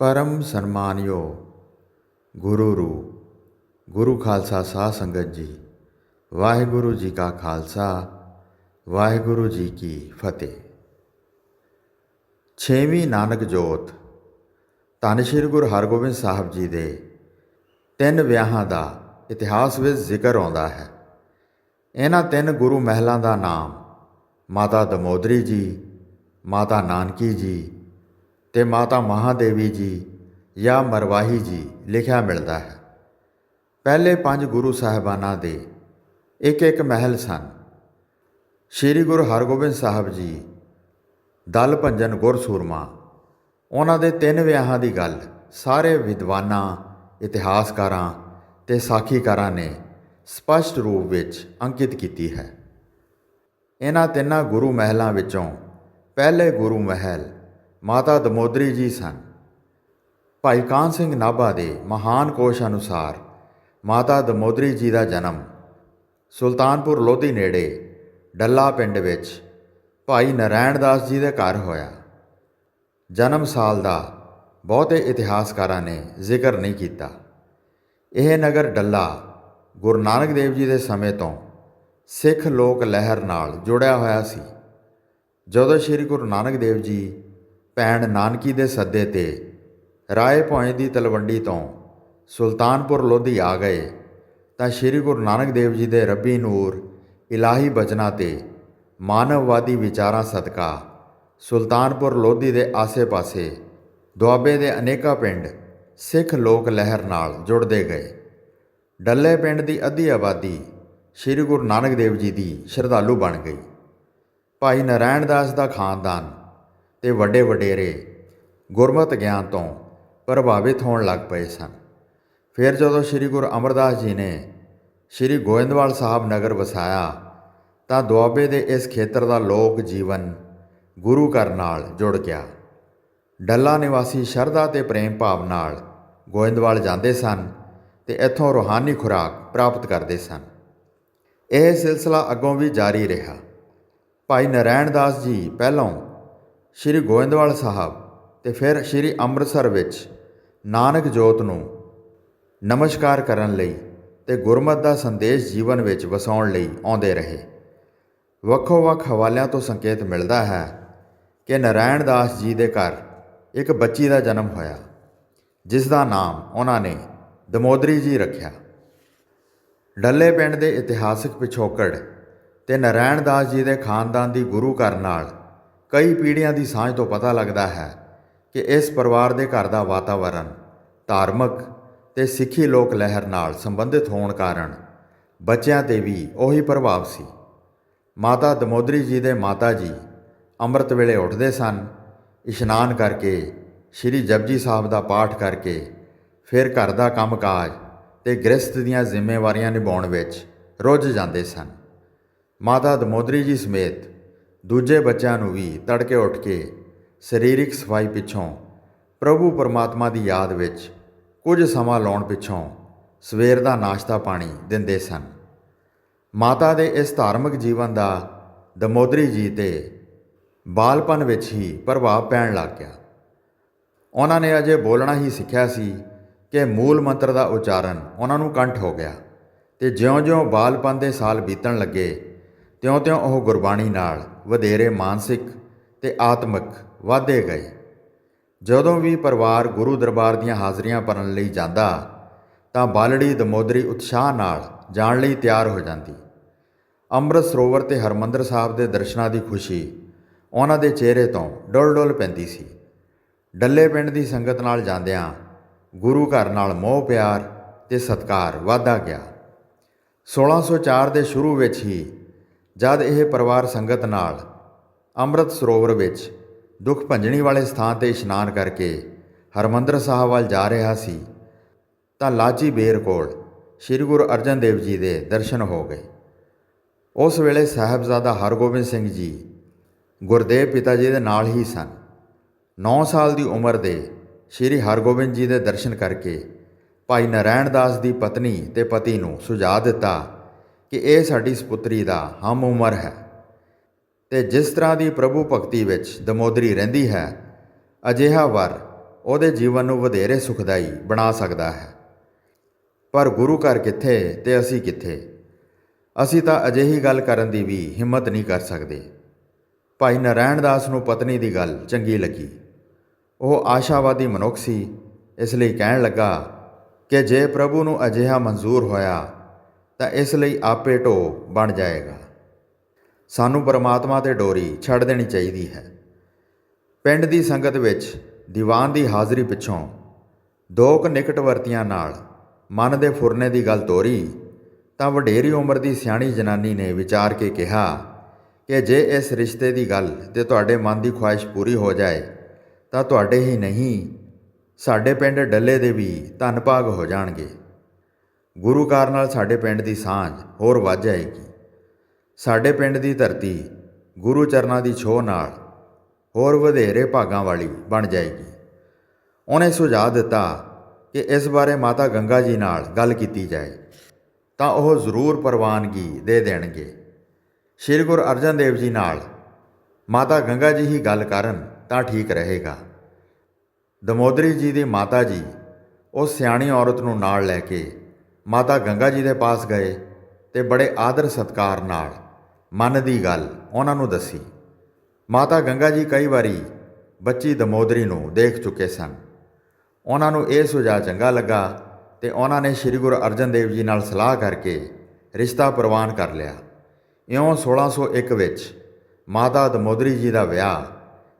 ਪਰਮ ਸਨਮਾਨਯੋ ਗੁਰੂ ਰੂ ਗੁਰੂ ਖਾਲਸਾ ਸਾਧ ਸੰਗਤ ਜੀ, ਵਾਹਿਗੁਰੂ ਜੀ ਕਾ ਖਾਲਸਾ, ਵਾਹਿਗੁਰੂ ਜੀ ਕੀ ਫਤਿਹ। ਛੇਵੀਂ ਨਾਨਕ ਜੋਤ, ਧੰਨ ਸ਼੍ਰੀ ਗੁਰੂ ਹਰਗੋਬਿੰਦ ਸਾਹਿਬ ਜੀ ਦੇ ਤਿੰਨ ਵਿਆਹਾਂ ਦਾ ਇਤਿਹਾਸ ਵਿੱਚ ਜ਼ਿਕਰ ਆਉਂਦਾ ਹੈ। ਇਹਨਾਂ ਤਿੰਨ ਗੁਰੂ ਮਹਿਲਾਂ ਦਾ ਨਾਮ ਮਾਤਾ ਦਮੋਦਰੀ ਜੀ, ਮਾਤਾ ਨਾਨਕੀ ਜੀ ਤੇ ਮਾਤਾ ਮਹਾਦੇਵੀ ਜੀ ਜਾਂ ਮਰਵਾਹੀ ਜੀ ਲਿਖਿਆ ਮਿਲਦਾ ਹੈ। ਪਹਿਲੇ ਪੰਜ ਗੁਰੂ ਸਾਹਿਬਾਨਾਂ ਦੇ ਇੱਕ ਇੱਕ ਮਹਿਲ ਸਨ। ਸ੍ਰੀ ਗੁਰੂ ਹਰਗੋਬਿੰਦ ਸਾਹਿਬ ਜੀ, ਦਲ ਭੰਜਨ ਗੁਰਸੂਰਮਾ ਉਹਨਾਂ ਦੇ ਤਿੰਨ ਵਿਆਹਾਂ ਦੀ ਗੱਲ ਸਾਰੇ ਵਿਦਵਾਨਾਂ, ਇਤਿਹਾਸਕਾਰਾਂ ਤੇ ਸਾਖੀਕਾਰਾਂ ਨੇ ਸਪਸ਼ਟ ਰੂਪ ਵਿੱਚ ਅੰਕਿਤ ਕੀਤੀ ਹੈ। ਇਹਨਾਂ ਤਿੰਨਾਂ ਗੁਰੂ ਮਹਿਲਾਂ ਵਿੱਚੋਂ ਪਹਿਲੇ ਗੁਰੂ ਮਹਿਲ ਮਾਤਾ ਦਮੋਦਰੀ ਜੀ ਸਨ। ਭਾਈ ਕਾਨ ਸਿੰਘ ਨਾਭਾ ਦੇ ਮਹਾਨ ਕੋਸ਼ ਅਨੁਸਾਰ ਮਾਤਾ ਦਮੋਦਰੀ ਜੀ ਦਾ ਜਨਮ ਸੁਲਤਾਨਪੁਰ ਲੋਧੀ ਨੇੜੇ ਡੱਲਾ ਪਿੰਡ ਵਿੱਚ ਭਾਈ ਨਰੈਣ ਦਾਸ ਜੀ ਦੇ ਘਰ ਹੋਇਆ। ਜਨਮ ਸਾਲ ਦਾ ਬਹੁਤੇ ਇਤਿਹਾਸਕਾਰਾਂ ਨੇ ਜ਼ਿਕਰ ਨਹੀਂ ਕੀਤਾ। ਇਹ ਨਗਰ ਡੱਲਾ ਗੁਰੂ ਨਾਨਕ ਦੇਵ ਜੀ ਦੇ ਸਮੇਂ ਤੋਂ ਸਿੱਖ ਲੋਕ ਲਹਿਰ ਨਾਲ ਜੁੜਿਆ ਹੋਇਆ ਸੀ। ਜਦੋਂ ਸ੍ਰੀ ਗੁਰੂ ਨਾਨਕ ਦੇਵ ਜੀ ਭੈਣ ਨਾਨਕੀ ਦੇ ਸੱਦੇ ਤੇ ਰਾਏ ਭੋਏ ਦੀ ਤਲਵੰਡੀ ਤੋਂ ਸੁਲਤਾਨਪੁਰ ਲੋਧੀ ਆ ਗਏ, ਤਾਂ ਸ੍ਰੀ ਗੁਰੂ ਨਾਨਕ ਦੇਵ ਜੀ ਦੇ ਰੱਬੀ ਨੂਰ ਇਲਾਹੀ ਬਚਨਾਂ ਤੇ ਮਾਨਵਵਾਦੀ ਵਿਚਾਰਾਂ ਸਦਕਾ ਸੁਲਤਾਨਪੁਰ ਲੋਧੀ ਦੇ ਆਸੇ-ਪਾਸੇ ਦੁਆਬੇ ਦੇ ਅਨੇਕਾਂ ਪਿੰਡ ਸਿੱਖ ਲੋਕ ਲਹਿਰ ਨਾਲ ਜੁੜਦੇ ਗਏ। ਡੱਲੇ ਪਿੰਡ ਦੀ ਅੱਧੀ ਆਬਾਦੀ ਸ੍ਰੀ ਗੁਰੂ ਨਾਨਕ ਦੇਵ ਜੀ ਦੀ ਸ਼ਰਧਾਲੂ ਬਣ ਗਈ। ਭਾਈ ਨਾਰਾਇਣ ਦਾਸ ਦਾ ਖਾਨਦਾਨ ਤੇ ਵੱਡੇ ਵਡੇਰੇ ਗੁਰਮਤਿ ਗਿਆਨ ਤੋਂ ਪ੍ਰਭਾਵਿਤ ਹੋਣ ਲੱਗ ਪਏ ਸਨ। ਫਿਰ ਜਦੋਂ ਸ੍ਰੀ ਗੁਰੂ ਅਮਰਦਾਸ ਜੀ ਨੇ ਸ੍ਰੀ ਗੋਇੰਦਵਾਲ ਸਾਹਿਬ ਨਗਰ ਵਸਾਇਆ, ਤਾਂ ਦੁਆਬੇ ਦੇ ਇਸ ਖੇਤਰ ਦਾ ਲੋਕ ਜੀਵਨ ਗੁਰੂ ਘਰ ਨਾਲ ਜੁੜ ਗਿਆ। ਡੱਲਾ ਨਿਵਾਸੀ ਸ਼ਰਧਾ ਤੇ ਪ੍ਰੇਮ ਭਾਵ ਨਾਲ ਗੋਇੰਦਵਾਲ ਜਾਂਦੇ ਸਨ ਤੇ ਇੱਥੋਂ ਰੂਹਾਨੀ ਖੁਰਾਕ ਪ੍ਰਾਪਤ ਕਰਦੇ ਸਨ। ਇਹ ਸਿਲਸਿਲਾ ਅੱਗੋਂ ਵੀ ਜਾਰੀ ਰਿਹਾ। ਭਾਈ ਨਰੈਣ ਦਾਸ ਜੀ ਪਹਿਲੋਂ ਸ੍ਰੀ ਗੋਇੰਦਵਾਲ ਸਾਹਿਬ ਤੇ ਫਿਰ ਸ੍ਰੀ ਅੰਮ੍ਰਿਤਸਰ ਵਿੱਚ ਨਾਨਕ ਜੋਤ ਨੂੰ ਨਮਸਕਾਰ ਕਰਨ ਲਈ ਤੇ ਗੁਰਮਤਿ ਦਾ ਸੰਦੇਸ਼ ਜੀਵਨ ਵਿੱਚ ਵਸਾਉਣ ਲਈ ਆਉਂਦੇ ਰਹੇ। ਵੱਖੋ ਵੱਖ ਹਵਾਲਿਆਂ ਤੋਂ ਸੰਕੇਤ ਮਿਲਦਾ ਹੈ ਕਿ ਨਰਾਇਣ ਦਾਸ ਜੀ ਦੇ ਘਰ ਇੱਕ ਬੱਚੀ ਦਾ ਜਨਮ ਹੋਇਆ, ਜਿਸ ਦਾ ਨਾਮ ਉਹਨਾਂ ਨੇ ਦਮੋਦਰੀ ਜੀ ਰੱਖਿਆ। ਡੱਲੇ ਪਿੰਡ ਦੇ ਇਤਿਹਾਸਕ ਪਿਛੋਕੜ ਤੇ ਨਰਾਇਣ ਦਾਸ ਜੀ ਦੇ ਖਾਨਦਾਨ ਦੀ ਗੁਰੂ ਘਰ ਨਾਲ ਕਈ ਪੀੜ੍ਹੀਆਂ ਦੀ ਸਾਂਝ ਤੋਂ ਪਤਾ ਲੱਗਦਾ ਹੈ ਕਿ ਇਸ ਪਰਿਵਾਰ ਦੇ ਘਰ ਦਾ ਵਾਤਾਵਰਣ ਧਾਰਮਿਕ ਤੇ ਸਿੱਖੀ ਲੋਕ ਲਹਿਰ ਨਾਲ ਸੰਬੰਧਿਤ ਹੋਣ ਕਾਰਨ ਬੱਚਿਆਂ ਤੇ ਵੀ ਉਹੀ ਪ੍ਰਭਾਵ ਸੀ। ਮਾਤਾ ਦਮੋਦਰੀ ਜੀ ਦੇ ਮਾਤਾ ਜੀ ਅੰਮ੍ਰਿਤ ਵੇਲੇ ਉੱਠਦੇ ਸਨ, ਇਸ਼ਨਾਨ ਕਰਕੇ, ਸ੍ਰੀ ਜਪਜੀ ਸਾਹਿਬ ਦਾ ਪਾਠ ਕਰਕੇ, ਫਿਰ ਘਰ ਦਾ ਕੰਮਕਾਜ ਤੇ ਗ੍ਰਸਥ ਦੀਆਂ ਜ਼ਿੰਮੇਵਾਰੀਆਂ ਨਿਭਾਉਣ ਵਿੱਚ ਰੁੱਝ ਜਾਂਦੇ ਸਨ। ਮਾਤਾ ਦਮੋਦਰੀ ਜੀ ਸਮੇਤ ਦੂਜੇ ਬੱਚਿਆਂ ਨੂੰ ਵੀ ਤੜਕੇ ਉੱਠ ਕੇ ਸਰੀਰਕ ਸਫ਼ਾਈ ਪਿੱਛੋਂ ਪ੍ਰਭੂ ਪਰਮਾਤਮਾ ਦੀ ਯਾਦ ਵਿੱਚ ਕੁਝ ਸਮਾਂ ਲਾਉਣ ਪਿੱਛੋਂ ਸਵੇਰ ਦਾ ਨਾਸ਼ਤਾ ਪਾਣੀ ਦਿੰਦੇ ਸਨ। ਮਾਤਾ ਦੇ ਇਸ ਧਾਰਮਿਕ ਜੀਵਨ ਦਾ ਦਮੋਦਰੀ ਜੀ ਤੇ ਬਾਲਪਨ ਵਿੱਚ ਹੀ ਪ੍ਰਭਾਵ ਪੈਣ ਲੱਗ ਗਿਆ। ਉਹਨਾਂ ਨੇ ਅਜੇ ਬੋਲਣਾ ਹੀ ਸਿੱਖਿਆ ਸੀ ਕਿ ਮੂਲ ਮੰਤਰ ਦਾ ਉਚਾਰਨ ਉਹਨਾਂ ਨੂੰ ਕੰਠ ਹੋ ਗਿਆ ਤੇ ਜਿਉਂ-ਜਿਉਂ ਬਾਲਪਨ ਦੇ ਸਾਲ ਬੀਤਣ ਲੱਗੇ ਤਿਉਂ-ਤਿਉਂ ਉਹ ਗੁਰਬਾਣੀ ਨਾਲ ਵਧੇਰੇ ਮਾਨਸਿਕ ਤੇ ਆਤਮਿਕ ਵਾਧੇ ਗਏ। ਜਦੋਂ ਵੀ ਪਰਿਵਾਰ ਗੁਰੂ ਦਰਬਾਰ ਦੀਆਂ ਹਾਜ਼ਰੀਆਂ ਭਰਨ ਲਈ ਜਾਂਦਾ, ਤਾਂ ਬਾਲੜੀ ਦਮੋਦਰੀ ਉਤਸ਼ਾਹ ਨਾਲ ਜਾਣ ਲਈ ਤਿਆਰ ਹੋ ਜਾਂਦੀ। ਅੰਮ੍ਰਿਤ ਸਰੋਵਰ ਤੇ ਹਰਮੰਦਰ ਸਾਹਿਬ ਦੇ ਦਰਸ਼ਨਾਂ ਦੀ ਖੁਸ਼ੀ ਉਹਨਾਂ ਦੇ ਚਿਹਰੇ ਤੋਂ ਡੁੱਲ-ਡੁੱਲ ਪੈਂਦੀ ਸੀ। ਡੱਲੇ ਪਿੰਡ ਦੀ ਸੰਗਤ ਨਾਲ ਜਾਂਦਿਆਂ ਗੁਰੂ ਘਰ ਨਾਲ ਮੋਹ ਪਿਆਰ ਤੇ ਸਤਕਾਰ ਵਾਧਾ ਗਿਆ। 1604 ਦੇ ਸ਼ੁਰੂ ਵਿੱਚ ਹੀ ਜਦ ਇਹ ਪਰਿਵਾਰ ਸੰਗਤ ਨਾਲ ਅੰਮ੍ਰਿਤ ਸਰੋਵਰ ਵਿੱਚ ਦੁੱਖ ਭੰਜਣੀ ਵਾਲੇ ਸਥਾਨ ਤੇ ਇਸ਼ਨਾਨ ਕਰਕੇ ਹਰਮੰਦਰ ਸਾਹਿਬ ਵੱਲ ਜਾ ਰਿਹਾ ਸੀ, ਤਾਂ ਲਾਚੀ ਬੇਰ ਕੋਲ ਸ੍ਰੀ ਗੁਰੂ ਅਰਜਨ ਦੇਵ ਜੀ ਦੇ ਦਰਸ਼ਨ ਹੋ ਗਏ। ਉਸ ਵੇਲੇ ਸਾਹਿਬਜ਼ਾਦਾ ਹਰਗੋਬਿੰਦ ਸਿੰਘ ਜੀ ਗੁਰਦੇਵ ਪਿਤਾ ਜੀ ਦੇ ਨਾਲ ਹੀ ਸਨ। 9 ਸਾਲ ਦੀ ਉਮਰ ਦੇ ਸ੍ਰੀ ਹਰਗੋਬਿੰਦ ਜੀ ਦੇ ਦਰਸ਼ਨ ਕਰਕੇ ਭਾਈ ਨਰਾਇਣ ਦਾਸ ਦੀ ਪਤਨੀ ਤੇ ਪਤੀ ਨੂੰ ਸੁਝਾਅ ਦਿੱਤਾ ਕਿ ਇਹ ਸਾਡੀ ਸੁਪੁੱਤਰੀ ਦਾ ਹਮ ਉਮਰ ਹੈ। ਤੇ ਜਿਸ ਤਰ੍ਹਾਂ ਦੀ ਪ੍ਰਭੂ ਭਗਤੀ ਵਿੱਚ ਦਮੋਦਰੀ ਰਹਿੰਦੀ ਹੈ, ਅਜਿਹਾ ਵਰ ਉਹਦੇ ਜੀਵਨ ਨੂੰ ਵਧੇਰੇ ਸੁਖਦਾਈ ਬਣਾ ਸਕਦਾ ਹੈ। ਪਰ ਗੁਰੂ ਘਰ ਕਿੱਥੇ ਤੇ ਅਸੀਂ ਕਿੱਥੇ? ਅਸੀਂ ਤਾਂ ਅਜਿਹੀ ਗੱਲ ਕਰਨ ਦੀ ਵੀ ਹਿੰਮਤ ਨਹੀਂ ਕਰ ਸਕਦੇ। ਭਾਈ ਨਰਾਇਣ ਦਾਸ ਨੂੰ ਪਤਨੀ ਦੀ ਗੱਲ ਚੰਗੀ ਲੱਗੀ। ਉਹ ਆਸ਼ਾਵਾਦੀ ਮਨੁੱਖ ਸੀ, ਇਸ ਲਈ ਕਹਿਣ ਲੱਗਾ ਕਿ ਜੇ ਪ੍ਰਭੂ ਨੂੰ ਅਜਿਹਾ ਮਨਜ਼ੂਰ ਹੋਇਆ ਤਾਂ ਇਸ ਲਈ ਆਪੇ ਢੋ ਬਣ ਜਾਏਗਾ। ਸਾਨੂੰ ਪਰਮਾਤਮਾ ਤੇ ਡੋਰੀ ਛੱਡ ਦੇਣੀ ਚਾਹੀਦੀ ਹੈ। ਪਿੰਡ ਦੀ ਸੰਗਤ ਵਿੱਚ ਦੀਵਾਨ ਦੀ ਹਾਜ਼ਰੀ ਪਿੱਛੋਂ ਦੋ ਕੁ ਨਿਕਟਵਰਤੀਆਂ ਨਾਲ ਮਨ ਦੇ ਫੁਰਨੇ ਦੀ ਗੱਲ ਤੋਰੀ ਤਾਂ ਵਡੇਰੀ ਉਮਰ ਦੀ ਸਿਆਣੀ ਜਨਾਨੀ ਨੇ ਵਿਚਾਰ ਕੇ ਕਿਹਾ ਕਿ ਜੇ ਇਸ ਰਿਸ਼ਤੇ ਦੀ ਗੱਲ ਤੇ ਤੁਹਾਡੇ ਮਨ ਦੀ ਖੁਆਇਸ਼ ਪੂਰੀ ਹੋ ਜਾਏ ਤਾਂ ਤੁਹਾਡੇ ਹੀ ਨਹੀਂ, ਸਾਡੇ ਪਿੰਡ ਡੱਲੇ ਦੇ ਵੀ ਧੰਨ ਭਾਗ ਹੋ ਜਾਣਗੇ। ਗੁਰੂ ਕਾਰ ਨਾਲ ਸਾਡੇ ਪਿੰਡ ਦੀ ਸਾਂਝ ਹੋਰ ਵੱਧ ਜਾਏਗੀ। ਸਾਡੇ ਪਿੰਡ ਦੀ ਧਰਤੀ ਗੁਰੂ ਚਰਨਾਂ ਦੀ ਛੋਹ ਨਾਲ ਹੋਰ ਵਧੇਰੇ ਭਾਗਾਂ ਵਾਲੀ ਬਣ ਜਾਏਗੀ। ਉਹਨੇ ਸੁਝਾਅ ਦਿੱਤਾ ਕਿ ਇਸ ਬਾਰੇ ਮਾਤਾ ਗੰਗਾ ਜੀ ਨਾਲ ਗੱਲ ਕੀਤੀ ਜਾਏ, ਤਾਂ ਉਹ ਜ਼ਰੂਰ ਪ੍ਰਵਾਨਗੀ ਦੇ ਦੇਣਗੇ। ਸ਼੍ਰੀ ਗੁਰੂ ਅਰਜਨ ਦੇਵ ਜੀ ਨਾਲ ਮਾਤਾ ਗੰਗਾ ਜੀ ਹੀ ਗੱਲ ਕਰਨ ਤਾਂ ਠੀਕ ਰਹੇਗਾ। ਦਮੋਦਰੀ ਜੀ ਦੀ ਮਾਤਾ ਜੀ ਉਹ ਸਿਆਣੀ ਔਰਤ ਨੂੰ ਨਾਲ ਲੈ ਕੇ ਮਾਤਾ ਗੰਗਾ ਜੀ ਦੇ ਪਾਸ ਗਏ ਤੇ ਬੜੇ ਆਦਰ ਸਤਕਾਰ ਨਾਲ ਮਨ ਦੀ ਗੱਲ ਉਹਨਾਂ ਨੂੰ ਦੱਸੀ। ਮਾਤਾ ਗੰਗਾ ਜੀ ਕਈ ਵਾਰੀ ਬੱਚੀ ਦਮੋਦਰੀ ਨੂੰ ਦੇਖ ਚੁੱਕੇ ਸਨ। ਉਹਨਾਂ ਨੂੰ ਇਹ ਸੁਝਾਅ ਚੰਗਾ ਲੱਗਾ ਤੇ ਉਹਨਾਂ ਨੇ ਸ੍ਰੀ ਗੁਰੂ ਅਰਜਨ ਦੇਵ ਜੀ ਨਾਲ ਸਲਾਹ ਕਰਕੇ ਰਿਸ਼ਤਾ ਪ੍ਰਵਾਨ ਕਰ ਲਿਆ। ਇਉਂ 1601 ਵਿੱਚ ਮਾਤਾ ਦਮੋਦਰੀ ਜੀ ਦਾ ਵਿਆਹ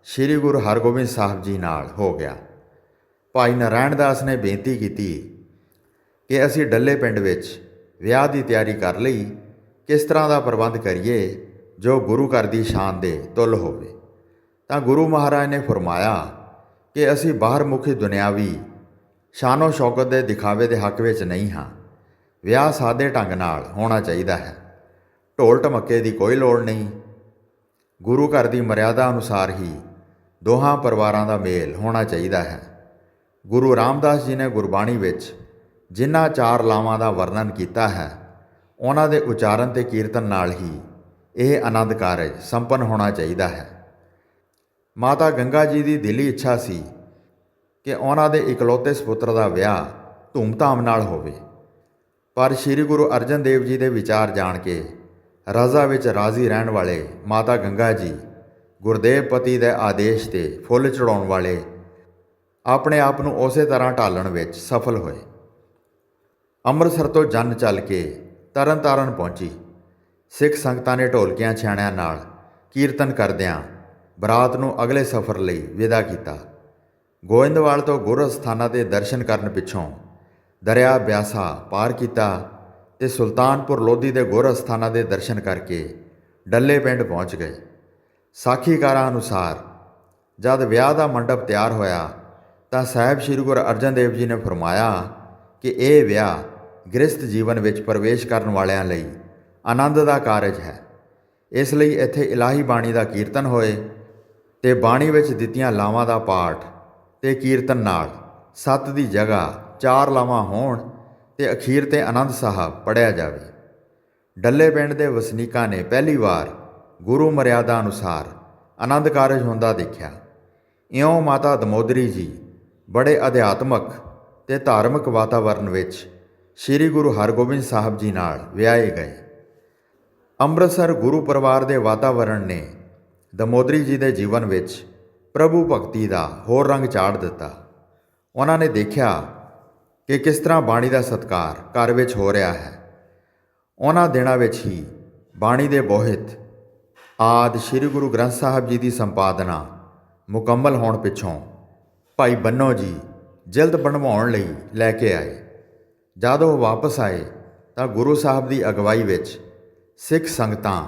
ਸ੍ਰੀ ਗੁਰੂ ਹਰਗੋਬਿੰਦ ਸਾਹਿਬ ਜੀ ਨਾਲ ਹੋ ਗਿਆ। ਭਾਈ ਨਾਰਾਇਣ ਦਾਸ ਨੇ ਬੇਨਤੀ ਕੀਤੀ ਕਿ ਅਸੀਂ ਡੱਲੇ ਪਿੰਡ ਵਿੱਚ ਵਿਆਹ ਦੀ ਤਿਆਰੀ ਕਰ ਲਈ, ਕਿਸ ਤਰ੍ਹਾਂ ਦਾ ਪ੍ਰਬੰਧ ਕਰੀਏ ਜੋ ਗੁਰੂ ਘਰ ਦੀ ਸ਼ਾਨ ਦੇ ਤੁਲ ਹੋਵੇ। ਤਾਂ ਗੁਰੂ ਮਹਾਰਾਜ ਨੇ ਫਰਮਾਇਆ ਕਿ ਅਸੀਂ ਬਾਹਰ ਮੁਖੀ ਦੁਨਿਆਵੀ ਸ਼ਾਨੋ ਸ਼ੌਕਤ ਦੇ ਦਿਖਾਵੇ ਦੇ ਹੱਕ ਵਿੱਚ ਨਹੀਂ ਹਾਂ। ਵਿਆਹ ਸਾਦੇ ਢੰਗ ਨਾਲ ਹੋਣਾ ਚਾਹੀਦਾ ਹੈ। ਢੋਲ ਢਮੱਕੇ ਦੀ ਕੋਈ ਲੋੜ ਨਹੀਂ। ਗੁਰੂ ਘਰ ਦੀ ਮਰਿਆਦਾ ਅਨੁਸਾਰ ਹੀ ਦੋਹਾਂ ਪਰਿਵਾਰਾਂ ਦਾ ਮੇਲ ਹੋਣਾ ਚਾਹੀਦਾ ਹੈ। ਗੁਰੂ ਰਾਮਦਾਸ ਜੀ ਨੇ ਗੁਰਬਾਣੀ ਵਿੱਚ ਜਿਨ੍ਹਾਂ ਚਾਰ ਲਾਵਾਂ ਦਾ ਵਰਣਨ ਕੀਤਾ ਹੈ, ਉਹਨਾਂ ਦੇ ਉਚਾਰਨ ਤੇ ਕੀਰਤਨ ਨਾਲ ਹੀ ਇਹ ਆਨੰਦ ਕਾਰਜ ਸੰਪੰਨ ਹੋਣਾ ਚਾਹੀਦਾ ਹੈ। ਮਾਤਾ ਗੰਗਾ ਜੀ ਦੀ ਦਿਲੀ ਇੱਛਾ ਸੀ ਕਿ ਉਹਨਾਂ ਦੇ ਇਕਲੌਤੇ ਸੁਪੁੱਤਰ ਦਾ ਵਿਆਹ ਧੂਮਧਾਮ ਨਾਲ ਹੋਵੇ। ਪਰ ਸ੍ਰੀ ਗੁਰੂ ਅਰਜਨ ਦੇਵ ਜੀ ਦੇ ਵਿਚਾਰ ਜਾਣ ਕੇ ਰਜ਼ਾ ਵਿੱਚ ਰਾਜ਼ੀ ਰਹਿਣ ਵਾਲੇ ਮਾਤਾ ਗੰਗਾ ਜੀ ਗੁਰਦੇਵ ਪਤੀ ਦੇ ਆਦੇਸ਼ ਤੇ ਫੁੱਲ ਚੜਾਉਣ ਵਾਲੇ ਆਪਣੇ ਆਪ ਨੂੰ ਉਸੇ ਤਰ੍ਹਾਂ ਢਾਲਣ ਵਿੱਚ ਸਫਲ ਹੋਏ। ਅੰਮ੍ਰਿਤਸਰ ਤੋਂ ਜੰਨ ਚੱਲ ਕੇ ਤਰਨਤਾਰਨ ਪਹੁੰਚੀ। ਸਿੱਖ ਸੰਗਤਾਂ ਨੇ ਢੋਲਕਿਆਂ ਛਾਣਿਆਂ ਨਾਲ ਕੀਰਤਨ ਕਰਦਿਆਂ ਬਰਾਤ ਨੂੰ ਅਗਲੇ ਸਫ਼ਰ ਲਈ ਵਿਦਾ ਕੀਤਾ। ਗੋਇੰਦਵਾਲ ਤੋਂ ਗੁਰ ਸਥਾਨਾਂ ਦੇ ਦਰਸ਼ਨ ਕਰਨ ਪਿੱਛੋਂ ਦਰਿਆ ਬਿਆਸਾ ਪਾਰ ਕੀਤਾ ਤੇ ਸੁਲਤਾਨਪੁਰ ਲੋਧੀ ਦੇ ਗੁਰ ਸਥਾਨਾਂ ਦੇ ਦਰਸ਼ਨ ਕਰਕੇ ਡੱਲੇ ਪਿੰਡ ਪਹੁੰਚ ਗਏ। ਸਾਖੀਕਾਰਾਂ ਅਨੁਸਾਰ, ਜਦ ਵਿਆਹ ਦਾ ਮੰਡਪ ਤਿਆਰ ਹੋਇਆ ਤਾਂ ਸਾਹਿਬ ਸ੍ਰੀ ਗੁਰੂ ਅਰਜਨ ਦੇਵ ਜੀ ਨੇ ਫਰਮਾਇਆ ਕਿ ਇਹ ਵਿਆਹ ਗ੍ਰਸਥ ਜੀਵਨ ਵਿੱਚ ਪ੍ਰਵੇਸ਼ ਕਰਨ ਵਾਲਿਆਂ ਲਈ ਆਨੰਦ ਦਾ ਕਾਰਜ ਹੈ। ਇਸ ਲਈ ਇੱਥੇ ਇਲਾਹੀ ਬਾਣੀ ਦਾ ਕੀਰਤਨ ਹੋਏ ਤੇ ਬਾਣੀ ਵਿੱਚ ਦਿੱਤੀਆਂ ਲਾਵਾਂ ਦਾ ਪਾਠ ਤੇ ਕੀਰਤਨ ਨਾਲ ਸੱਤ ਦੀ ਜਗ੍ਹਾ ਚਾਰ ਲਾਵਾਂ ਹੋਣ ਤੇ ਅਖੀਰ ਤੇ ਆਨੰਦ ਸਾਹਿਬ ਪੜਿਆ ਜਾਵੇ। ਡੱਲੇ ਪਿੰਡ ਦੇ ਵਸਨੀਕਾਂ ਨੇ ਪਹਿਲੀ ਵਾਰ ਗੁਰੂ ਮਰਿਆਦਾ ਅਨੁਸਾਰ ਆਨੰਦ ਕਾਰਜ ਹੁੰਦਾ ਦੇਖਿਆ। ਇਉਂ ਮਾਤਾ ਦਮੋਦਰੀ ਜੀ ਬੜੇ ਅਧਿਆਤਮਕ ਤੇ ਧਾਰਮਿਕ ਵਾਤਾਵਰਣ ਵਿੱਚ ਸ੍ਰੀ ਗੁਰੂ ਹਰਗੋਬਿੰਦ ਸਾਹਿਬ ਜੀ ਨਾਲ ਵਿਆਹੇ ਗਏ। ਅੰਮ੍ਰਿਤਸਰ ਗੁਰੂ ਪਰਿਵਾਰ ਦੇ ਵਾਤਾਵਰਣ ਨੇ ਦਮੋਦਰੀ ਜੀ ਦੇ ਜੀਵਨ ਵਿੱਚ ਪ੍ਰਭੂ ਭਗਤੀ ਦਾ ਹੋਰ ਰੰਗ ਚਾੜ ਦਿੱਤਾ। ਉਹਨਾਂ ਨੇ ਦੇਖਿਆ ਕਿ ਕਿਸ ਤਰ੍ਹਾਂ ਬਾਣੀ ਦਾ ਸਤਕਾਰ ਘਰ ਵਿੱਚ ਹੋ ਰਿਹਾ ਹੈ। ਉਹਨਾਂ ਦਿਨਾਂ ਵਿੱਚ ਹੀ ਬਾਣੀ ਦੇ ਬੋਹਿਤ ਆਦ ਸ੍ਰੀ ਗੁਰੂ ਗ੍ਰੰਥ ਸਾਹਿਬ ਜੀ ਦੀ ਸੰਪਾਦਨਾ ਮੁਕੰਮਲ ਹੋਣ ਪਿੱਛੋਂ ਭਾਈ ਬੰਨੋ ਜੀ ਜਲਦ ਬਣਵਾਉਣ ਲਈ ਲੈ ਕੇ ਆਏ। ਜਦ ਉਹ ਵਾਪਸ ਆਏ ਤਾਂ ਗੁਰੂ ਸਾਹਿਬ ਦੀ ਅਗਵਾਈ ਵਿੱਚ ਸਿੱਖ ਸੰਗਤਾਂ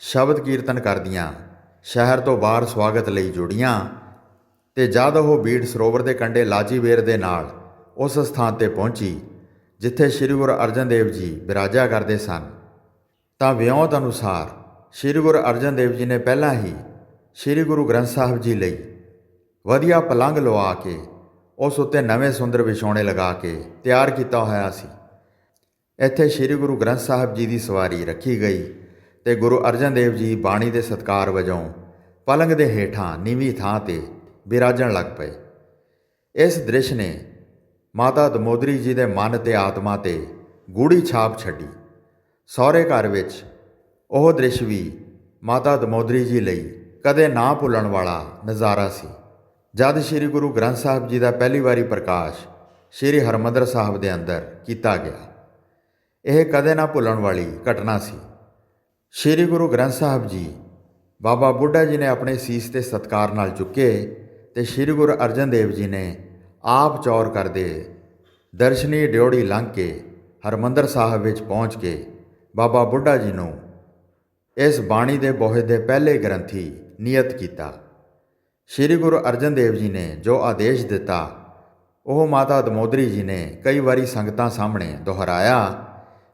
ਸ਼ਬਦ ਕੀਰਤਨ ਕਰਦੀਆਂ, ਸ਼ਹਿਰ ਤੋਂ ਬਾਹਰ ਸਵਾਗਤ ਲਈ ਜੁੜੀਆਂ ਤੇ ਜਦ ਉਹ ਬੀੜ ਸਰੋਵਰ ਦੇ ਕੰਢੇ ਲਾਜੀਵੇਰ ਦੇ ਨਾਲ ਉਸ ਸਥਾਨ ਤੇ ਪਹੁੰਚੀ, ਜਿੱਥੇ ਸ੍ਰੀ ਗੁਰੂ ਅਰਜਨ ਦੇਵ ਜੀ ਬਿਰਾਜਿਆ ਕਰਦੇ ਸਨ, ਤਾਂ ਵਿਉਂਤ ਅਨੁਸਾਰ ਸ੍ਰੀ ਗੁਰੂ ਅਰਜਨ ਦੇਵ ਜੀ ਨੇ ਪਹਿਲਾਂ ਹੀ ਸ੍ਰੀ ਗੁਰੂ ਗ੍ਰੰਥ ਸਾਹਿਬ ਜੀ ਲਈ ਵਧੀਆ ਪਲੰਘ ਲਵਾ ਕੇ ਉਸ ਉੱਤੇ ਨਵੇਂ ਸੁੰਦਰ ਵਿਛੋਣੇ ਲਗਾ ਕੇ ਤਿਆਰ ਕੀਤਾ ਹੋਇਆ ਸੀ। ਇੱਥੇ ਸ੍ਰੀ ਗੁਰੂ ਗ੍ਰੰਥ ਸਾਹਿਬ ਜੀ ਦੀ ਸਵਾਰੀ ਰੱਖੀ ਗਈ ਤੇ ਗੁਰੂ ਅਰਜਨ ਦੇਵ ਜੀ ਬਾਣੀ ਦੇ ਸਤਕਾਰ ਵਜੋਂ ਪਲੰਗ ਦੇ ਹੇਠਾਂ ਨੀਵੀਂ ਥਾਂ ਤੇ ਬਿਰਾਜਣ ਲੱਗ ਪਏ। ਇਸ ਦ੍ਰਿਸ਼ ਨੇ ਮਾਤਾ ਦਮੋਦਰੀ ਜੀ ਦੇ ਮਨ ਤੇ ਆਤਮਾ ਤੇ ਗੂੜੀ ਛਾਪ ਛੱਡੀ। ਸਹੁਰੇ ਘਰ ਵਿੱਚ ਉਹ ਦ੍ਰਿਸ਼ ਵੀ ਮਾਤਾ ਦਮੋਦਰੀ ਜੀ ਲਈ ਕਦੇ ਨਾ ਭੁੱਲਣ ਵਾਲਾ ਨਜ਼ਾਰਾ ਸੀ। ਜਦ ਸ੍ਰੀ ਗੁਰੂ ਗ੍ਰੰਥ ਸਾਹਿਬ ਜੀ ਦਾ ਪਹਿਲੀ ਵਾਰੀ ਪ੍ਰਕਾਸ਼ ਸ੍ਰੀ ਹਰਮੰਦਰ ਸਾਹਿਬ ਦੇ ਅੰਦਰ ਕੀਤਾ ਗਿਆ, ਇਹ ਕਦੇ ਨਾ ਭੁੱਲਣ ਵਾਲੀ ਘਟਨਾ ਸੀ। ਸ੍ਰੀ ਗੁਰੂ ਗ੍ਰੰਥ ਸਾਹਿਬ ਜੀ ਬਾਬਾ ਬੁੱਢਾ ਜੀ ਨੇ ਆਪਣੇ ਸੀਸ ਤੇ ਸਤਕਾਰ ਨਾਲ ਚੁੱਕੇ ਤੇ ਸ੍ਰੀ ਗੁਰੂ ਅਰਜਨ ਦੇਵ ਜੀ ਨੇ ਆਪ ਚੌਰ ਕਰਦੇ ਦਰਸ਼ਨੀ ਡਿਉੜੀ ਲੰਘ ਕੇ ਹਰਮੰਦਰ ਸਾਹਿਬ ਵਿੱਚ ਪਹੁੰਚ ਕੇ ਬਾਬਾ ਬੁੱਢਾ ਜੀ ਨੂੰ ਇਸ ਬਾਣੀ ਦੇ ਬੋਹੇ ਦੇ ਪਹਿਲੇ ਗ੍ਰੰਥੀ ਨਿਯਤ ਕੀਤਾ। ਸ੍ਰੀ ਗੁਰੂ ਅਰਜਨ ਦੇਵ ਜੀ ਨੇ ਜੋ ਆਦੇਸ਼ ਦਿੱਤਾ, ਉਹ ਮਾਤਾ ਦਮੋਦਰੀ ਜੀ ਨੇ ਕਈ ਵਾਰੀ ਸੰਗਤਾਂ ਸਾਹਮਣੇ ਦੁਹਰਾਇਆ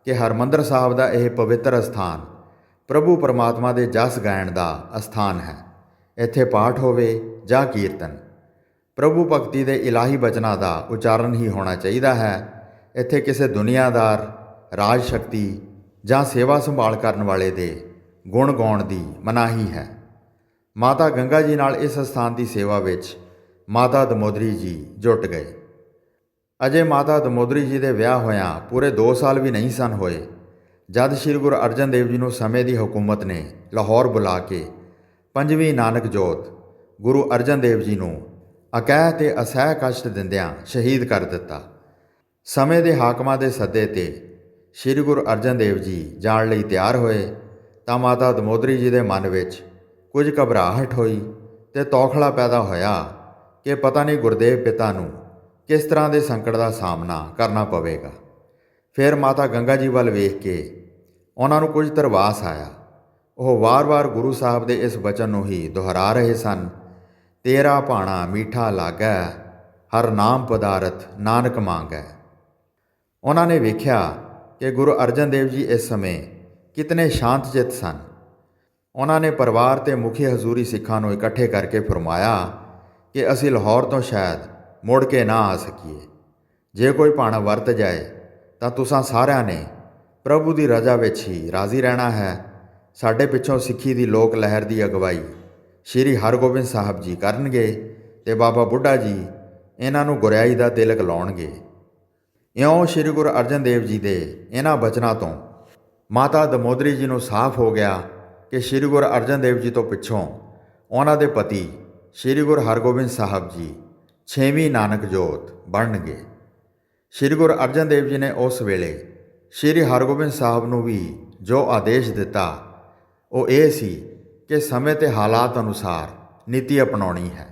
ਕਿ ਹਰਮੰਦਰ ਸਾਹਿਬ ਦਾ ਇਹ ਪਵਿੱਤਰ ਸਥਾਨ ਪ੍ਰਭੂ ਪਰਮਾਤਮਾ ਦੇ ਜਸ ਗਾਇਣ ਦਾ ਅਸਥਾਨ ਹੈ। ਇੱਥੇ ਪਾਠ ਹੋਵੇ ਜਾਂ ਕੀਰਤਨ, ਪ੍ਰਭੂ ਭਗਤੀ ਦੇ ਇਲਾਹੀ ਬਚਨਾਂ ਦਾ ਉਚਾਰਨ ਹੀ ਹੋਣਾ ਚਾਹੀਦਾ ਹੈ। ਇੱਥੇ ਕਿਸੇ ਦੁਨੀਆਦਾਰ, ਰਾਜ ਸ਼ਕਤੀ ਜਾਂ ਸੇਵਾ ਸੰਭਾਲ ਕਰਨ ਵਾਲੇ ਦੇ ਗੁਣ ਗਾਉਣ ਦੀ ਮਨਾਹੀ ਹੈ। ਮਾਤਾ ਗੰਗਾ ਜੀ ਨਾਲ ਇਸ ਸਥਾਨ ਦੀ ਸੇਵਾ ਵਿੱਚ ਮਾਤਾ ਦਮੋਦਰੀ ਜੀ ਜੁਟ ਗਏ। ਅਜੇ ਮਾਤਾ ਦਮੋਦਰੀ ਜੀ ਦੇ ਵਿਆਹ ਹੋਇਆਂ ਪੂਰੇ 2 ਸਾਲ ਵੀ ਨਹੀਂ ਸਨ ਹੋਏ। ਜਦ ਸ੍ਰੀ ਗੁਰੂ ਅਰਜਨ ਦੇਵ ਜੀ ਨੂੰ ਸਮੇਂ ਦੀ ਹਕੂਮਤ ਨੇ ਲਾਹੌਰ ਬੁਲਾ ਕੇ ਪੰਜਵੀਂ ਨਾਨਕ ਜੋਤ ਗੁਰੂ ਅਰਜਨ ਦੇਵ ਜੀ ਨੂੰ ਅਕਹਿ ਤੇ ਅਸਹਿ ਕਸ਼ਟ ਦਿੰਦਿਆਂ ਸ਼ਹੀਦ ਕਰ ਦਿੱਤਾ। ਸਮੇਂ ਦੇ ਹਾਕਮਾਂ ਦੇ ਸੱਦੇ ਤੇ ਸ੍ਰੀ ਗੁਰੂ ਅਰਜਨ ਦੇਵ ਜੀ ਜਾਣ ਲਈ ਤਿਆਰ ਹੋਏ ਤਾਂ ਮਾਤਾ ਦਮੋਦਰੀ ਜੀ ਦੇ ਮਨ ਵਿੱਚ ਕੁਝ ਘਬਰਾਹਟ ਹੋਈ ਤੇ ਤੌਖਲਾ ਪੈਦਾ ਹੋਇਆ ਕਿ ਪਤਾ ਨਹੀਂ ਗੁਰਦੇਵ ਪਿਤਾ ਨੂੰ ਕਿਸ ਤਰ੍ਹਾਂ ਦੇ ਸੰਕਟ ਦਾ ਸਾਹਮਣਾ ਕਰਨਾ ਪਵੇਗਾ। ਫਿਰ ਮਾਤਾ ਗੰਗਾ ਜੀ ਵੱਲ ਵੇਖ ਕੇ ਉਹਨਾਂ ਨੂੰ ਕੁਝ ਤਰਵਾਸ ਆਇਆ। ਉਹ ਵਾਰ-ਵਾਰ ਗੁਰੂ ਸਾਹਿਬ ਦੇ ਇਸ ਬਚਨ ਨੂੰ ਹੀ ਦੁਹਰਾ ਰਹੇ ਸਨ। ਤੇਰਾ ਭਾਣਾ ਮੀਠਾ ਲਾਗੈ, ਹਰ ਨਾਮ ਪਦਾਰਥ ਨਾਨਕ ਮੰਗੈ। ਉਹਨਾਂ ਨੇ ਵੇਖਿਆ ਕਿ ਗੁਰੂ ਅਰਜਨ ਦੇਵ ਜੀ ਇਸ ਸਮੇਂ ਕਿਤਨੇ ਸ਼ਾਂਤ ਚਿੱਤ ਸਨ। ਉਹਨਾਂ ਨੇ ਪਰਿਵਾਰ ਤੇ ਮੁਖੀ ਹਜ਼ੂਰੀ ਸਿੱਖਾਂ ਨੂੰ ਇਕੱਠੇ ਕਰਕੇ ਫਰਮਾਇਆ ਕਿ ਅਸੀਂ ਲਾਹੌਰ ਤੋਂ ਸ਼ਾਇਦ ਮੁੜ ਕੇ ਨਾ ਆ ਸਕੀਏ। ਜੇ ਕੋਈ ਭਾਣਾ ਵਰਤ ਜਾਏ, ਤਾਂ ਤੁਸੀਂ ਸਾਰਿਆਂ ਨੇ ਪ੍ਰਭੂ ਦੀ ਰਜ਼ਾ ਵਿੱਚ ਹੀ ਰਾਜ਼ੀ ਰਹਿਣਾ ਹੈ। ਸਾਡੇ ਪਿੱਛੋਂ ਸਿੱਖੀ ਦੀ ਲੋਕ ਲਹਿਰ ਦੀ ਅਗਵਾਈ ਸ੍ਰੀ ਹਰਗੋਬਿੰਦ ਸਾਹਿਬ ਜੀ ਕਰਨਗੇ ਤੇ ਬਾਬਾ ਬੁੱਢਾ ਜੀ ਇਹਨਾਂ ਨੂੰ ਗੁਰਿਆਈ ਦਾ ਤਿਲਕ ਲਾਉਣਗੇ। ਇਉਂ ਸ੍ਰੀ ਗੁਰੂ ਅਰਜਨ ਦੇਵ ਜੀ ਦੇ ਇਹਨਾਂ ਬਚਨਾਂ ਤੋਂ ਮਾਤਾ ਦਮੋਦਰੀ ਜੀ ਨੂੰ ਸਾਫ਼ ਹੋ ਗਿਆ ਕਿ ਸ੍ਰੀ ਗੁਰੂ ਅਰਜਨ ਦੇਵ ਜੀ ਤੋਂ ਪਿੱਛੋਂ ਉਹਨਾਂ ਦੇ ਪਤੀ ਸ੍ਰੀ ਗੁਰੂ ਹਰਗੋਬਿੰਦ ਸਾਹਿਬ ਜੀ ਛੇਵੀਂ ਨਾਨਕ ਜੋਤ ਬਣਨਗੇ। ਸ੍ਰੀ ਗੁਰੂ ਅਰਜਨ ਦੇਵ ਜੀ ਨੇ ਉਸ ਵੇਲੇ ਸ੍ਰੀ ਹਰਗੋਬਿੰਦ ਸਾਹਿਬ ਨੂੰ ਵੀ ਜੋ ਆਦੇਸ਼ ਦਿੱਤਾ, ਉਹ ਇਹ ਸੀ ਕਿ ਸਮੇਂ ਤੇ ਹਾਲਾਤ ਅਨੁਸਾਰ ਨੀਤੀ ਅਪਣਾਉਣੀ ਹੈ।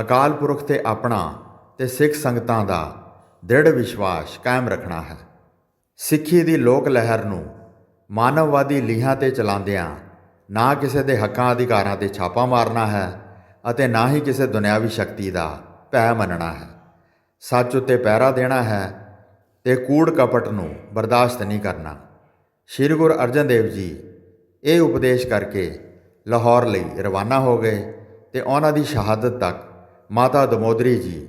ਅਕਾਲ ਪੁਰਖ ਤੇ ਆਪਣਾ ਤੇ ਸਿੱਖ ਸੰਗਤਾਂ ਦਾ ਦ੍ਰਿੜ ਵਿਸ਼ਵਾਸ ਕਾਇਮ ਰੱਖਣਾ ਹੈ। ਸਿੱਖੀ ਦੀ ਲੋਕ ਲਹਿਰ ਨੂੰ ਮਾਨਵਵਾਦੀ ਲੀਹਾਂ ਤੇ ਚਲਾਉਂਦਿਆਂ ਨਾ ਕਿਸੇ ਦੇ ਹੱਕਾਂ ਅਧਿਕਾਰਾਂ ਤੇ ਛਾਪਾ ਮਾਰਨਾ ਹੈ ਅਤੇ ਨਾ ਹੀ ਕਿਸੇ ਦੁਨਿਆਵੀ ਸ਼ਕਤੀ ਦਾ ਭੈ ਮੰਨਣਾ ਹੈ। ਸੱਚ ਉੱਤੇ ਪਹਿਰਾ ਦੇਣਾ ਹੈ ਤੇ ਕੂੜ ਕਪਟ ਨੂੰ ਬਰਦਾਸ਼ਤ ਨਹੀਂ ਕਰਨਾ। ਸ੍ਰੀ ਗੁਰੂ ਅਰਜਨ ਦੇਵ ਜੀ ਇਹ ਉਪਦੇਸ਼ ਕਰਕੇ ਲਾਹੌਰ ਲਈ ਰਵਾਨਾ ਹੋ ਗਏ ਤੇ ਉਹਨਾਂ ਦੀ ਸ਼ਹਾਦਤ ਤੱਕ ਮਾਤਾ ਦਮੋਦਰੀ ਜੀ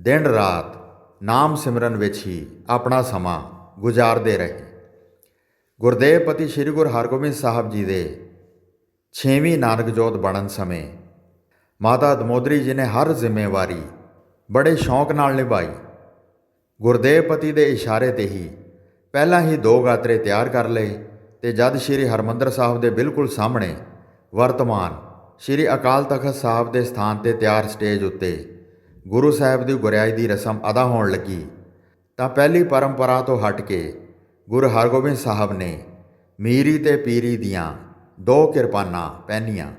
ਦਿਨ ਰਾਤ ਨਾਮ ਸਿਮਰਨ ਵਿੱਚ ਹੀ ਆਪਣਾ ਸਮਾਂ ਗੁਜ਼ਾਰਦੇ ਰਹੇ। ਗੁਰਦੇਵ ਪਤੀ ਸ੍ਰੀ ਗੁਰੂ ਹਰਗੋਬਿੰਦ ਸਾਹਿਬ ਜੀ ਦੇ ਛੇਵੀਂ ਨਾਨਕ ਜੋਤ ਬਣਨ ਸਮੇਂ ਮਾਤਾ ਦਮੋਦਰੀ ਜੀ ਨੇ ਹਰ ਜ਼ਿੰਮੇਵਾਰੀ ਬੜੇ ਸ਼ੌਂਕ ਨਾਲ ਨਿਭਾਈ। ਗੁਰਦੇਵ ਪਤੀ ਦੇ ਇਸ਼ਾਰੇ ਤੇ ਹੀ ਪਹਿਲਾਂ ਹੀ ਦੋ ਗਾਤਰੇ ਤਿਆਰ ਕਰ ਲਏ ਤੇ ਜਦ ਸ੍ਰੀ ਹਰਮੰਦਰ ਸਾਹਿਬ ਦੇ ਬਿਲਕੁਲ ਸਾਹਮਣੇ ਵਰਤਮਾਨ ਸ੍ਰੀ ਅਕਾਲ ਤਖਤ ਸਾਹਿਬ ਦੇ ਸਥਾਨ ਤੇ ਤਿਆਰ ਸਟੇਜ ਉੱਤੇ ਗੁਰੂ ਸਾਹਿਬ ਦੀ ਗੁਰਿਆਈ ਦੀ ਰਸਮ ਅਦਾ ਹੋਣ ਲੱਗੀ, ਤਾਂ ਪਹਿਲੀ ਪਰੰਪਰਾ ਤੋਂ ਹਟ ਕੇ ਗੁਰੂ ਹਰਗੋਬਿੰਦ ਸਾਹਿਬ ਨੇ ਮੀਰੀ ਤੇ ਪੀਰੀ ਦੀਆਂ ਦੋ ਕਿਰਪਾਨਾਂ ਪਹਿਨੀਆਂ।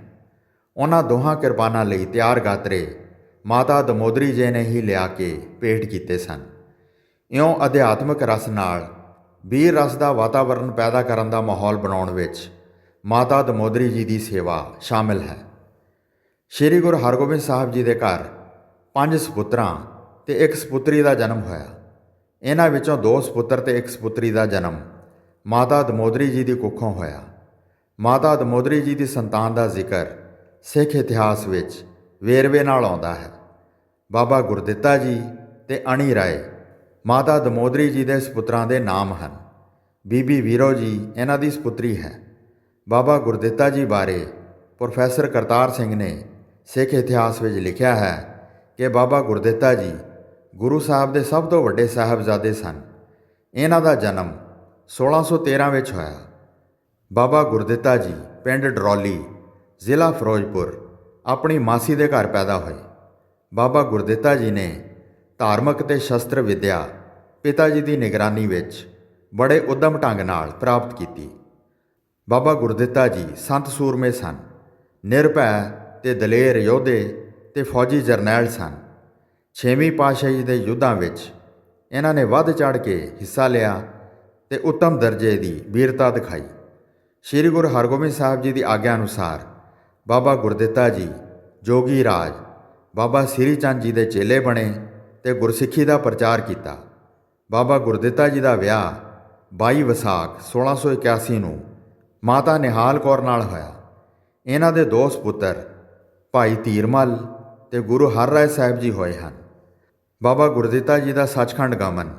ਉਹਨਾਂ ਦੋਹਾਂ ਕਿਰਪਾਨਾਂ ਲਈ ਤਿਆਰ ਗਾਤਰੇ ਮਾਤਾ ਦਮੋਦਰੀ ਜੀ ਨੇ ਹੀ ਲਿਆ ਕੇ ਭੇਟ ਕੀਤੇ ਸਨ। ਇਉਂ ਅਧਿਆਤਮਿਕ ਰਸ ਨਾਲ ਵੀਰ ਰਸ ਦਾ ਵਾਤਾਵਰਣ ਪੈਦਾ ਕਰਨ ਦਾ ਮਾਹੌਲ ਬਣਾਉਣ ਵਿੱਚ ਮਾਤਾ ਦਮੋਦਰੀ ਜੀ ਦੀ ਸੇਵਾ ਸ਼ਾਮਿਲ ਹੈ। ਸ੍ਰੀ ਗੁਰੂ ਹਰਗੋਬਿੰਦ ਸਾਹਿਬ ਜੀ ਦੇ ਘਰ ਪੰਜ ਸੁਪੁੱਤਰਾਂ ਤੇ ਇੱਕ ਸੁਪੁੱਤਰੀ ਦਾ ਜਨਮ ਹੋਇਆ। ਇਹਨਾਂ ਵਿੱਚੋਂ ਦੋ ਸੁਪੁੱਤਰ ਤੇ ਇੱਕ ਸੁਪੁੱਤਰੀ ਦਾ ਜਨਮ ਮਾਤਾ ਦਮੋਦਰੀ ਜੀ ਦੀ ਕੁੱਖੋਂ ਹੋਇਆ। ਮਾਤਾ ਦਮੋਦਰੀ ਜੀ ਦੀ ਸੰਤਾਨ ਦਾ ਜ਼ਿਕਰ ਸਿੱਖ ਇਤਿਹਾਸ ਵਿੱਚ ਵੇਰਵੇ ਨਾਲ ਆਉਂਦਾ ਹੈ। ਬਾਬਾ ਗੁਰਦਿੱਤਾ ਜੀ ਤੇ ਅਣੀ ਰਾਏ ਮਾਤਾ ਦਮੋਦਰੀ ਜੀ ਦੇ ਸੁਪੁੱਤਰਾਂ ਦੇ ਨਾਮ ਹਨ। ਬੀਬੀ ਵੀਰੋ ਜੀ ਇਹਨਾਂ ਦੀ ਸੁਪੁੱਤਰੀ ਹੈ। ਬਾਬਾ ਗੁਰਦਿੱਤਾ ਜੀ ਬਾਰੇ ਪ੍ਰੋਫੈਸਰ ਕਰਤਾਰ ਸਿੰਘ ਨੇ ਸਿੱਖ ਇਤਿਹਾਸ ਵਿੱਚ ਲਿਖਿਆ ਹੈ ਕਿ ਬਾਬਾ ਗੁਰਦਿੱਤਾ ਜੀ ਗੁਰੂ ਸਾਹਿਬ ਦੇ ਸਭ ਤੋਂ ਵੱਡੇ ਸਾਹਿਬਜ਼ਾਦੇ ਸਨ। ਇਹਨਾਂ ਦਾ ਜਨਮ 1613 ਵਿੱਚ ਹੋਇਆ। ਬਾਬਾ ਗੁਰਦਿੱਤਾ ਜੀ, ਪਿੰਡ ਡਰੌਲੀ, ਜ਼ਿਲ੍ਹਾ ਫਿਰੋਜ਼ਪੁਰ, ਆਪਣੀ ਮਾਸੀ ਦੇ ਘਰ ਪੈਦਾ ਹੋਏ। ਬਾਬਾ ਗੁਰਦਿੱਤਾ ਜੀ ਨੇ ਧਾਰਮਿਕ ਤੇ ਸ਼ਸਤਰ ਵਿਦਿਆ ਪਿਤਾ ਜੀ ਦੀ ਨਿਗਰਾਨੀ ਵਿੱਚ ਬੜੇ ਉਦਮ ਢੰਗ ਨਾਲ ਪ੍ਰਾਪਤ ਕੀਤੀ। ਬਾਬਾ ਗੁਰਦਿੱਤਾ ਜੀ ਸੰਤ ਸੂਰਮੇ ਸਨ, ਨਿਰਭੈ ਤੇ ਦਲੇਰ ਯੋਧੇ ਤੇ ਫੌਜੀ ਜਰਨੈਲ ਸਨ। ਛੇਵੀਂ ਪਾਤਸ਼ਾਹੀ ਦੇ ਯੁੱਧਾਂ ਵਿੱਚ ਇਹਨਾਂ ਨੇ ਵੱਧ ਚੜ ਕੇ ਹਿੱਸਾ ਲਿਆ ਤੇ ਉੱਤਮ ਦਰਜੇ ਦੀ ਵੀਰਤਾ ਦਿਖਾਈ। ਸ੍ਰੀ ਗੁਰੂ ਹਰਗੋਬਿੰਦ ਸਾਹਿਬ ਜੀ ਦੀ ਆਗਿਆ ਅਨੁਸਾਰ ਬਾਬਾ ਗੁਰਦਿੱਤਾ ਜੀ, ਜੋਗੀ ਰਾਜ, ਬਾਬਾ ਸ੍ਰੀ ਚੰਦ ਜੀ ਦੇ ਚੇਲੇ ਬਣੇ ਤੇ ਗੁਰਸਿੱਖੀ ਦਾ ਪ੍ਰਚਾਰ ਕੀਤਾ। ਬਾਬਾ ਗੁਰਦਿੱਤਾ ਜੀ ਦਾ ਵਿਆਹ 22 ਵਿਸਾਖ 1681 ਨੂੰ ਮਾਤਾ ਨਿਹਾਲ ਕੌਰ ਨਾਲ ਹੋਇਆ। ਇਹਨਾਂ ਦੇ ਦੋ ਸੁਪੁੱਤਰ ਭਾਈ ਧੀਰਮਲ ਤੇ ਗੁਰੂ ਹਰਰਾਏ ਸਾਹਿਬ ਜੀ ਹੋਏ ਹਨ। ਬਾਬਾ ਗੁਰਦਿੱਤਾ ਜੀ ਦਾ ਸੱਚਖੰਡ ਗਮਨ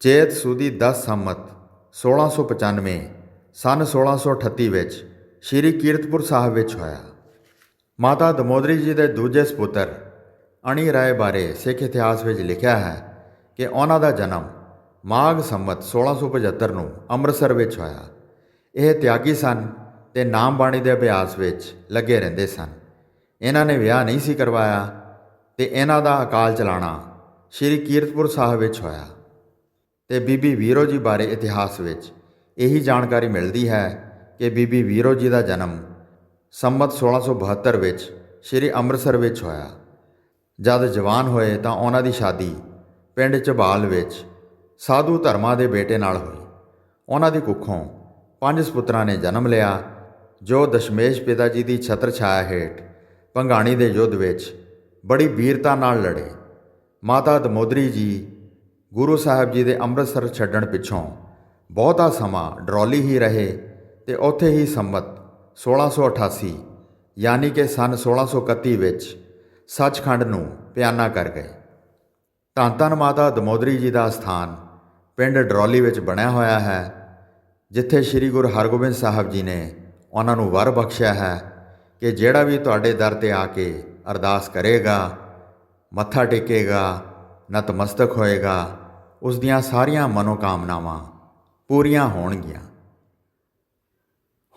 ਚੇਤ ਸੂਦੀ 10 ਸੰਮਤ 1695 ਸਨ 1638 ਵਿੱਚ ਸ੍ਰੀ ਕੀਰਤਪੁਰ ਸਾਹਿਬ ਵਿੱਚ ਹੋਇਆ। ਮਾਤਾ ਦਮੋਦਰੀ ਜੀ ਦੇ ਦੂਜੇ ਸੁਪੁੱਤਰ ਅਣੀ ਰਾਏ ਬਾਰੇ ਸਿੱਖ ਇਤਿਹਾਸ ਵਿੱਚ ਲਿਖਿਆ ਹੈ ਕਿ ਉਹਨਾਂ ਦਾ ਜਨਮ ਮਾਘ ਸੰਮਤ 1675 ਨੂੰ ਅੰਮ੍ਰਿਤਸਰ ਵਿੱਚ ਹੋਇਆ। ਇਹ ਤਿਆਗੀ ਸਨ ਤੇ ਨਾਮ ਬਾਣੀ ਦੇ ਅਭਿਆਸ ਵਿੱਚ ਲੱਗੇ ਰਹਿੰਦੇ ਸਨ। ਇਹਨਾਂ ਨੇ ਵਿਆਹ ਨਹੀਂ ਸੀ ਕਰਵਾਇਆ ਤੇ ਇਹਨਾਂ ਦਾ ਅਕਾਲ ਚਲਾਣਾ ਸ੍ਰੀ ਕੀਰਤਪੁਰ ਸਾਹਿਬ ਵਿੱਚ ਹੋਇਆ। ਤੇ ਬੀਬੀ ਵੀਰੋ ਜੀ ਬਾਰੇ ਇਤਿਹਾਸ ਵਿੱਚ ਇਹੀ ਜਾਣਕਾਰੀ ਮਿਲਦੀ ਹੈ ਕਿ ਬੀਬੀ ਵੀਰੋ ਜੀ ਦਾ ਜਨਮ ਸੰਮਤ 1672 ਵਿੱਚ ਸ੍ਰੀ ਅੰਮ੍ਰਿਤਸਰ ਵਿੱਚ ਹੋਇਆ। ਜਦ ਜਵਾਨ ਹੋਏ ਤਾਂ ਉਹਨਾਂ ਦੀ ਸ਼ਾਦੀ ਪਿੰਡ ਝਬਾਲ ਵਿੱਚ ਸਾਧੂ ਧਰਮਾ ਦੇ ਬੇਟੇ ਨਾਲ ਹੋਈ। ਉਹਨਾਂ ਦੀ ਕੁੱਖੋਂ ਪੰਜ ਸੁਪੁੱਤਰਾਂ ਨੇ ਜਨਮ ਲਿਆ, ਜੋ ਦਸ਼ਮੇਸ਼ ਪਿਤਾ ਜੀ ਦੀ ਛਤਰ ਛਾਇਆ ਹੇਠ ਭੰਗਾਣੀ ਦੇ ਯੁੱਧ ਵਿੱਚ ਬੜੀ ਵੀਰਤਾ ਨਾਲ ਲੜੇ। ਮਾਤਾ ਦਮੋਦਰੀ ਜੀ ਗੁਰੂ ਸਾਹਿਬ ਜੀ ਦੇ ਅੰਮ੍ਰਿਤਸਰ ਛੱਡਣ ਪਿੱਛੋਂ ਬਹੁਤਾ ਸਮਾਂ ਡਰੌਲੀ ਹੀ ਰਹੇ ਤੇ ਉੱਥੇ ਹੀ ਸੰਮਤ 1688 ਯਾਨੀ ਕਿ ਸਨ 1631 ਵਿੱਚ ਸੱਚਖੰਡ ਨੂੰ ਪਿਆਨਾ ਕਰ ਗਏ। ਧੰਨ ਧੰਨ ਮਾਤਾ ਦਮੋਦਰੀ ਜੀ ਦਾ ਸਥਾਨ ਪਿੰਡ ਡਰੌਲੀ ਵਿੱਚ ਬਣਿਆ ਹੋਇਆ ਹੈ, ਜਿੱਥੇ ਸ੍ਰੀ ਗੁਰੂ ਹਰਗੋਬਿੰਦ ਸਾਹਿਬ ਜੀ ਨੇ ਉਹਨਾਂ ਨੂੰ ਵਰ ਬਖਸ਼ਿਆ ਹੈ ਕਿ ਜਿਹੜਾ ਵੀ ਤੁਹਾਡੇ ਦਰ ਤੇ ਆ ਕੇ ਅਰਦਾਸ ਕਰੇਗਾ, ਮੱਥਾ ਟੇਕੇਗਾ, ਨਤਮਸਤਕ ਹੋਏਗਾ, ਉਸ ਦੀਆਂ ਸਾਰੀਆਂ ਮਨੋਕਾਮਨਾਵਾਂ ਪੂਰੀਆਂ ਹੋਣਗੀਆਂ।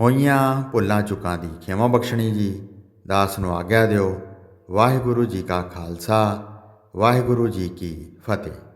ਹੋਈਆਂ ਭੁੱਲਾਂ ਚੁੱਕਾਂ ਦੀ ਖਿਮਾ ਬਖਸ਼ਣੀ ਜੀ। ਦਾਸ ਨੂੰ ਆਗਿਆ ਦਿਓ। ਵਾਹਿਗੁਰੂ ਜੀ ਕਾ ਖਾਲਸਾ। ਵਾਹਿਗੁਰੂ ਜੀ ਕੀ ਫਤਿਹ।